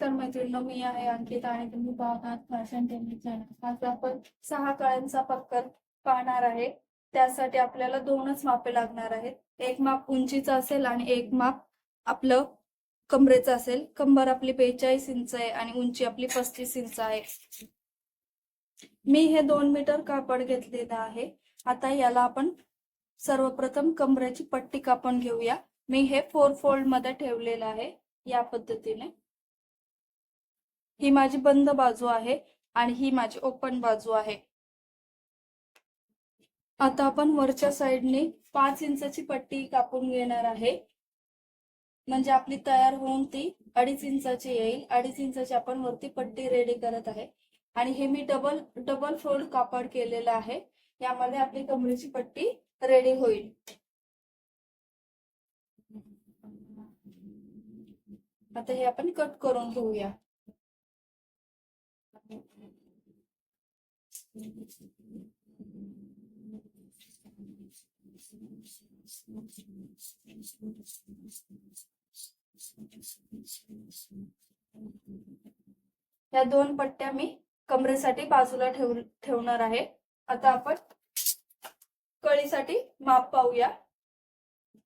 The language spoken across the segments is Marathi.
नमस्कार मैत्रिणी मी आहे अंकिता आणि तुम्ही पाहतात फॅशन टेक्निक आज आपण सहा कळ्यांचा पक्कर पाहणार आहे. त्यासाठी आपल्याला दोनच मापे लागणार आहेत. एक माप उंचीचं असेल आणि एक माप आपलं कमरेचं असेल. कंबर आपली बेचाळीस इंच आहे आणि उंची आपली पस्तीस इंच आहे. मी हे दोन मीटर कापड घेतलेलं आहे. आता याला आपण सर्वप्रथम कमरेची पट्टी कापून घेऊया. मी हे फोर फोल्डमध्ये ठेवलेलं आहे या पद्धतीने. ही माझी बंद बाजू आहे आणि ही माझी ओपन बाजू आहे. आता आपण वरच्या साईडने पाच इंचाची पट्टी कापून घेणार आहे. म्हणजे आपली तयार होऊन ती अडीच इंचाची येईल. अडीच इंचाची आपण वरती पट्टी रेडी करत आहे. आणि हे मी डबल डबल फोल्ड कापड केलेलं आहे. यामध्ये आपली कमरेची पट्टी रेडी होईल. आता हे आपण कट करून घेऊया. या दोन पट्ट्या मी कमरेसाठी बाजूला ठेव ठेवणार आहे. आता आपण कळीसाठी माप पाहूया.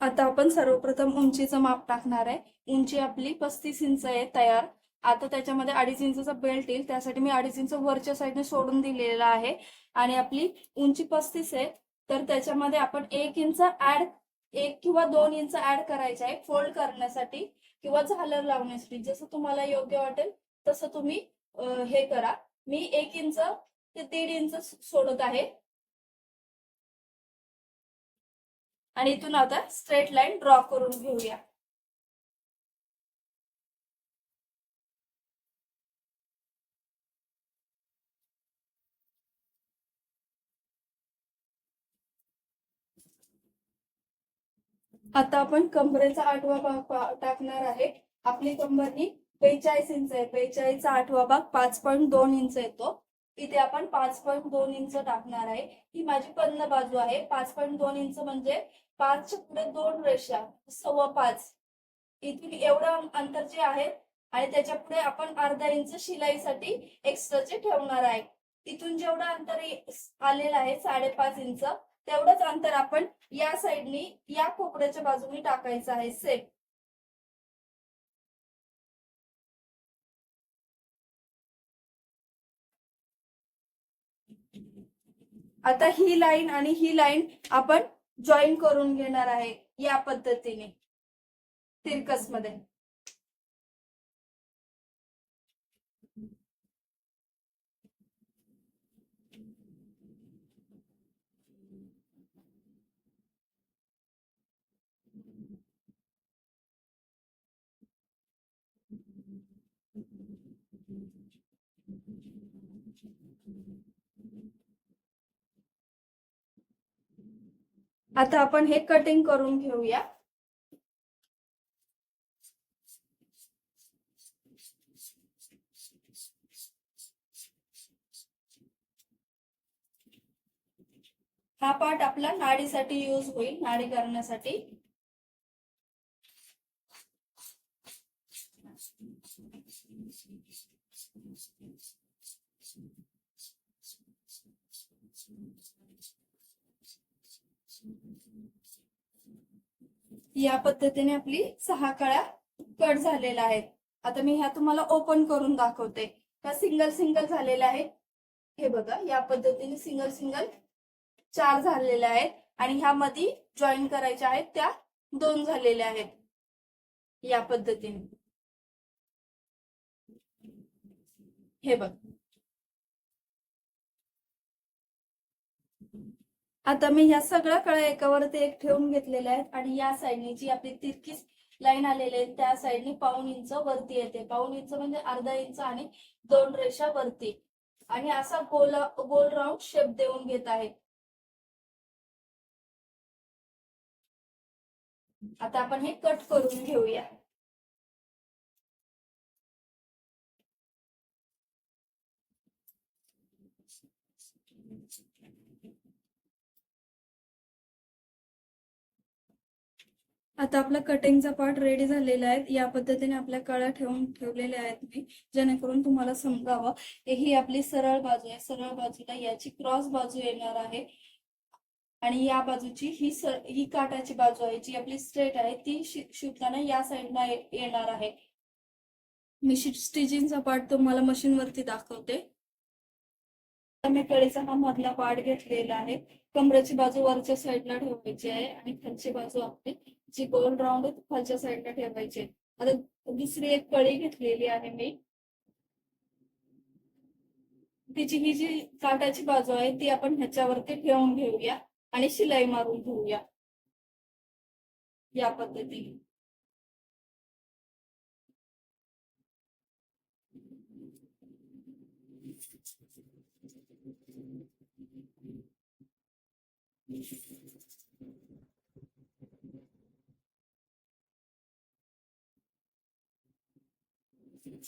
आता आपण सर्वप्रथम उंचीचं माप टाकणार आहे. उंची आपली पस्तीस इंच आहे तयार. आता त्याच्यामध्ये अडीच इंचचा बेल्ट येईल. त्यासाठी मी अडीच इंच वरच्या साईडने सोडून दिलेला आहे. आणि आपली उंची पस्तीस आहे. तर त्याच्यामध्ये आपण एक इंच ऍड एक किंवा दोन इंच ऍड करायचे आहे फोल्ड करण्यासाठी किंवा झालर लावण्यासाठी. जसं तुम्हाला योग्य वाटेल तसं तुम्ही हे करा. मी एक इंच ते दीड इंच सोडत आहे. आणि इथून आता स्ट्रेट लाईन ड्रॉ करून घेऊया. आता आपण कमरेचा आठवा भाग टाकणार आहे. आपली कंबर ही बेचाळीस इंच आहे. बेचाळीसचा आठवा भाग पाच पॉईंट दोन इंच येतो. इथे आपण पाच पॉईंट दोन इंच टाकणार आहे. ही माझी पन्न बाजू आहे. पाच पॉईंट दोन इंच म्हणजे पाचच्या पुढे दोन रेषा सव्वा पाच. इथून एवढं अंतर जे आहे आणि त्याच्या पुढे आपण अर्धा इंच शिलाईसाठी एक्स्ट्राचे ठेवणार आहे. इथून जेवढं अंतर आलेलं आहे साडेपाच इंच तेवढंच अंतर आपण या साईडनी या कोपऱ्याच्या बाजूने टाकायचं आहे. सेम आता ही लाईन आणि ही लाईन आपण जॉईन करून घेणार आहे या पद्धतीने. तिरकस आता आपण हे कटिंग करून घेऊया. हा पार्ट आपला नाडीसाठी यूज होईल नाडी करण्यासाठी. या पद्धतीने आपली सहा कळ्या कट झालेल्या आहेत. आता मी ह्या तुम्हाला ओपन करून दाखवते. त्या सिंगल सिंगल झालेल्या आहेत? हे बघा या पद्धतीने सिंगल सिंगल चार झालेल्या आहेत. आणि ह्या मध्ये जॉईन करायच्या आहेत त्या दोन झालेल्या आहेत. या पद्धतीने. हे बघ. आता मी ह्या सगळ्या कळ्या एकावरती एक ठेवून घेतलेल्या आहेत आणि या साईडने जी आपली तिरकी लाईन आलेली आहे त्या साईडने पाऊन इंच वरती येते. पाऊन इंच म्हणजे अर्धा इंच आणि दोन रेषा वरती. आणि असा गोल गोल राऊंड शेप देऊन घेत आहे. आता आपण हे कट करून घेऊया. आता आपला कटिंगचा पार्ट रेडी झालेला आहे. या पद्धतीने आपल्या कळ्या ठेवून ठेवलेल्या आहेत मी जेणेकरून तुम्हाला समजावं. ही आपली सरळ बाजू आहे. सरळ बाजूला याची क्रॉस बाजू येणार आहे. आणि या बाजूची ही सर ही काटाची बाजू आहे जी आपली स्ट्रेट आहे ती शिवताना या साईडला येणार आहे. मी स्टिचिंगचा पार्ट तुम्हाला मशीन वरती दाखवते मी कळीचा हा मधला पार्ट घेतलेला आहे. कमरेची बाजू वरच्या साईडला ठेवायची आहे आणि खालची बाजू आपली जी गोल राऊंड आहे खालच्या साईडला ठेवायची. आता दुसरी एक कळी घेतलेली आहे मी. तिची ही जी काटाची बाजू आहे ती आपण ह्याच्यावरती ठेवून घेऊया आणि शिलाई मारून घेऊया. या पद्धतीने.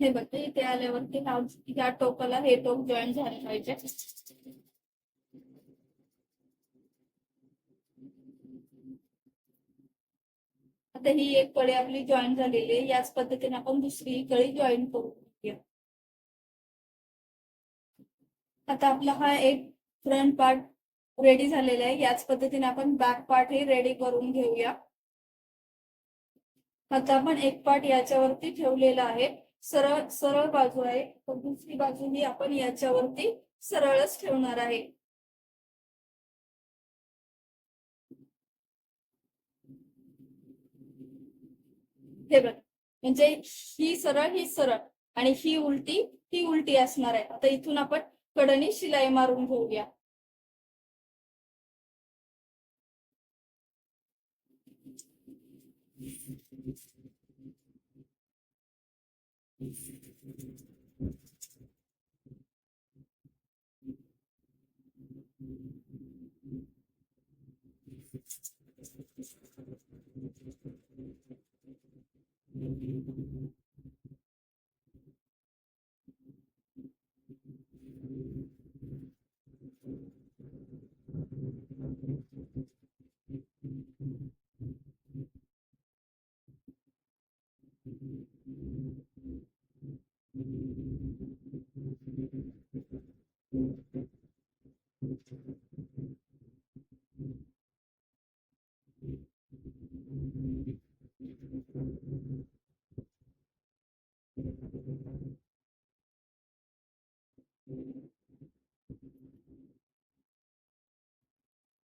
हे बघते, इथे आल्यावरती हा टोकाला हे टोक जॉईन झाले पाहिजे. आता ही एक कळी आपली जॉईन झालेली आहे. याच पद्धतीने आपण दुसरी कळी जॉईन करू आता आपला हा एक फ्रंट पार्ट रेडी झालेला आहे. याच पद्धतीने आपण बॅक पार्ट हे रेडी करून घेऊया. आता आपण एक पार्ट याच्यावरती ठेवलेला आहे. सरळ सरळ बाजू आहे. तर दुसरी बाजू ही आपण याच्यावरती सरळच ठेवणार आहे. हे बघ. म्हणजे ही सरळ ही सरळ. आणि ही उलटी ही उलटी असणार आहे. आता इथून आपण कडनी शिलाई मारून घेऊया.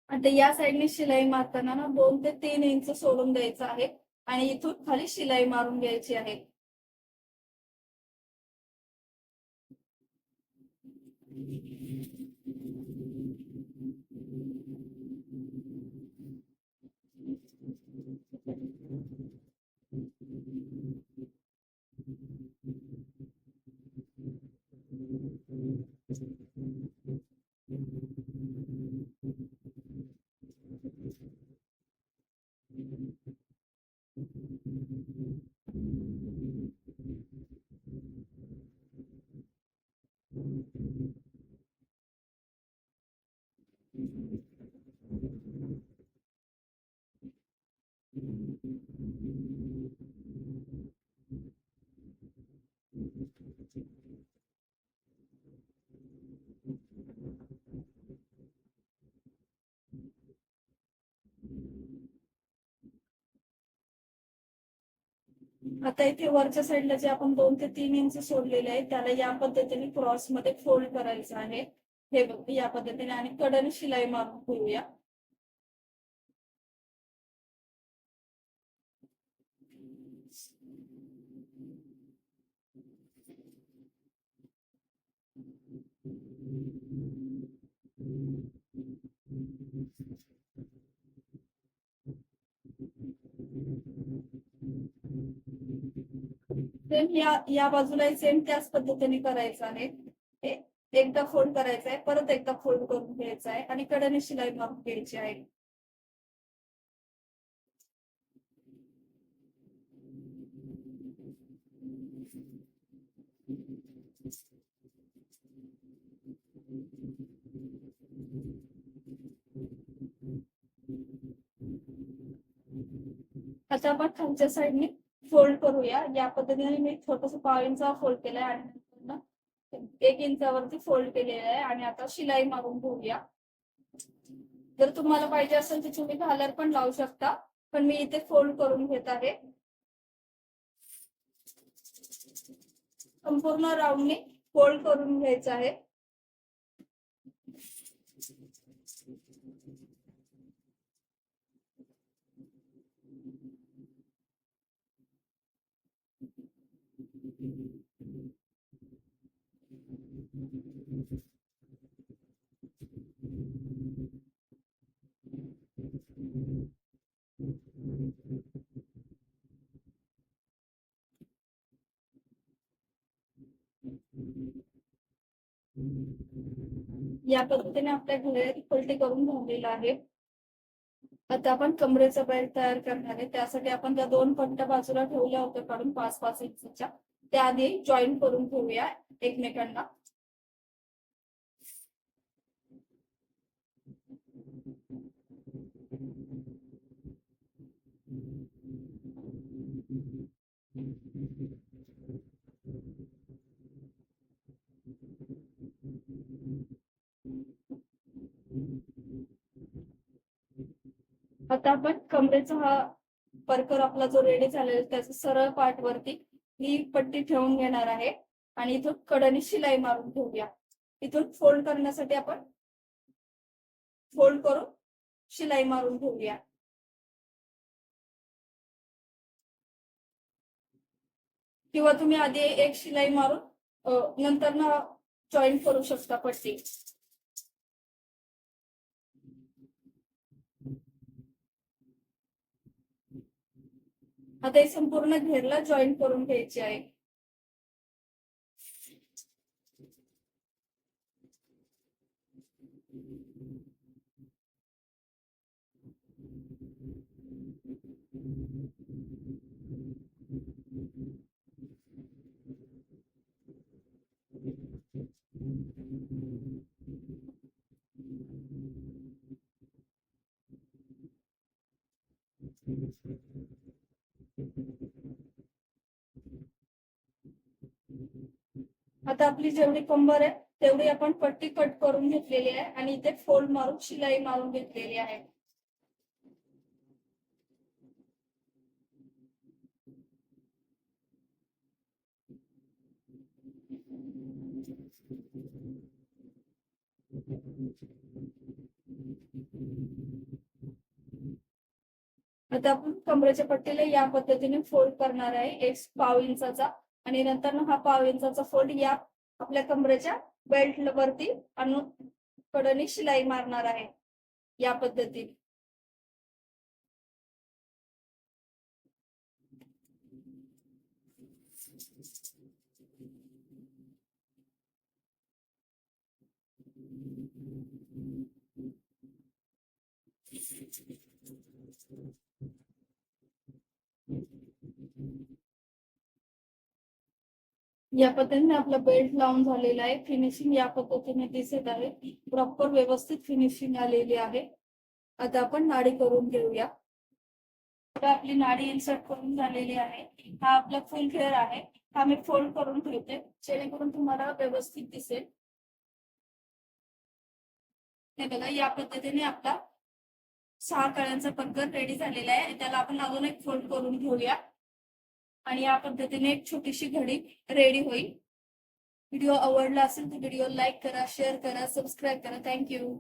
आता या साईडने शिलाई मारताना ना दोन ते तीन इंच सोडून द्यायचं आहे आणि इथून खाली शिलाई मारून घ्यायची आहे. आता इथे वरच्या साईडला जे आपण दोन ते तीन इंच सोडलेले आहे त्याला या पद्धतीने क्रॉसमध्ये फोल्ड करायचं आहे. हे या कडन शिलाई सेम या या बाजूला सेम त्याच पद्धतीने करायचं आहे. एकदा फोल्ड करायचा आहे परत एकदा फोल्ड करून घ्यायचा आहे आणि कडेने शिलाई मारून घ्यायची आहे. आता आपण खालच्या साईडने फोल्ड करूया. या पद्धतीने मी छोटस पाळींचा फोल्ड केलाय आणि एक इंचावरती फोल्ड केलेलं आहे आणि आता शिलाई मारून घेऊया जर तुम्हाला पाहिजे असेल तर तुम्ही घालर पण लावू शकता पण मी इथे फोल्ड करून घेत आहे. संपूर्ण राऊंडने फोल्ड करून घ्यायचं आहे. या पद्धतीने आपल्या घड्याळी पलटी करून झालेलं आहे. आता आपण कमरेचा बेल्ट तयार करणार आहे. त्यासाठी आपण त्या दोन पट्ट्या बाजूला ठेवल्या होत्या काढून पाच पाच इंचच्या. त्या आधी जॉईन करून ठेवूया एकमेकांना. आता आपण कमरेचा हा परकर आपला जो रेडी झालेला त्याचा सरळ पार्ट वरती ही पट्टी ठेवून घेणार आहे. आणि इथून कडनी शिलाई मारून घेऊया. इथून फोल्ड करण्यासाठी आपण फोल्ड करून शिलाई मारून घेऊया. किंवा तुम्ही आधी एक शिलाई मारून नंतर ना जॉईन करू शकता पट्टी. आता हे संपूर्ण घेरला जॉईन करून घ्यायची आहे. आता आपली जेवढी कंबर आहे तेवढी आपण पट्टी कट करून घेतलेली आहे आणि इथे फोल्ड मारून शिलाई मारून घेतलेली आहे. आता आपण कमरेच्या पट्टीला या पद्धतीने फोल्ड करणार आहे. एक पाव इंचाचा आणि नंतर हा पाव इंचाचा फोल्ड या आपल्या कमरेच्या बेल्ट वरती आणून कडनी शिलाई मारणार आहे. या पद्धतीने या पद्धतीने आपला बेल्ट लावून झालेला आहे. फिनिशिंग या पद्धतीने दिसत आहे. प्रॉपर व्यवस्थित फिनिशिंग आलेली आहे. आता आपण नाडी करून घेऊया. आता आपली नाडी इन्सर्ट करून झालेली आहे. हा आपला फुल घेर आहे. हा मी फोल्ड करून ठेवते. जेणेकरून तुम्हाला व्यवस्थित दिसेल. हे बघा या पद्धतीने आपला सहा कळ्यांचा पक्कर रेडी झालेला आहे. त्याला आपण अजून एक फोल्ड करून घेऊया. आणि या पद्धतीने एक छोटीशी घडी रेडी होईल. व्हिडिओ आवडला असेल तर व्हिडिओ लाईक करा शेअर करा सबस्क्राईब करा. Thank you